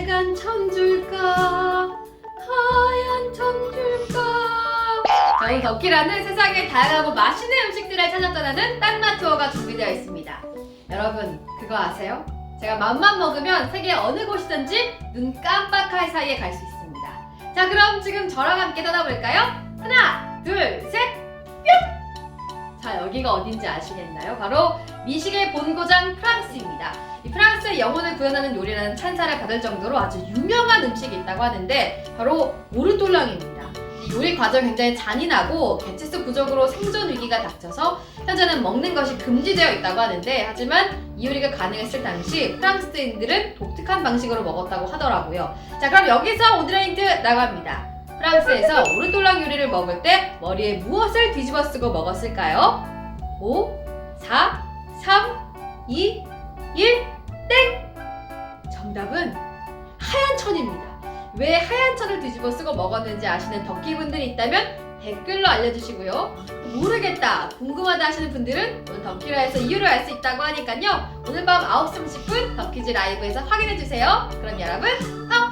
빨간 천 줄까? 하얀 천 줄까? 저희 덕키라는 세상의 다양하고 맛있는 음식들을 찾아 떠나는 땅맛 투어가 준비되어 있습니다. 여러분, 그거 아세요? 제가 맘만 먹으면 세계 어느 곳이든지 눈 깜빡할 사이에 갈 수 있습니다. 자, 그럼 지금 저랑 함께 떠나볼까요? 하나, 둘, 셋, 뿅! 자, 여기가 어딘지 아시겠나요? 바로 미식의 본고장 프랑스입니다. 이 프랑스의 영혼을 구현하는 요리라는 찬사를 받을 정도로 아주 유명한 음식이 있다고 하는데 바로 오르톨랑입니다. 이 요리 과정이 굉장히 잔인하고 개체수 부족으로 생존 위기가 닥쳐서 현재는 먹는 것이 금지되어 있다고 하는데 하지만 이 요리가 가능했을 당시 프랑스인들은 독특한 방식으로 먹었다고 하더라고요. 자 그럼 여기서 오늘의 힌트 나갑니다. 프랑스에서 오르톨랑 요리를 먹을 때 머리에 무엇을 뒤집어 쓰고 먹었을까요? 5, 4, 3, 2, 천입니다. 왜 하얀 천을 뒤집어 쓰고 먹었는지 아시는 덕기분들이 있다면 댓글로 알려주시고요. 모르겠다, 궁금하다 하시는 분들은 오늘 덕키라에서 이유를 알 수 있다고 하니까요. 오늘 밤 9시 30분 덕키즈 라이브에서 확인해주세요. 그럼 여러분, 한번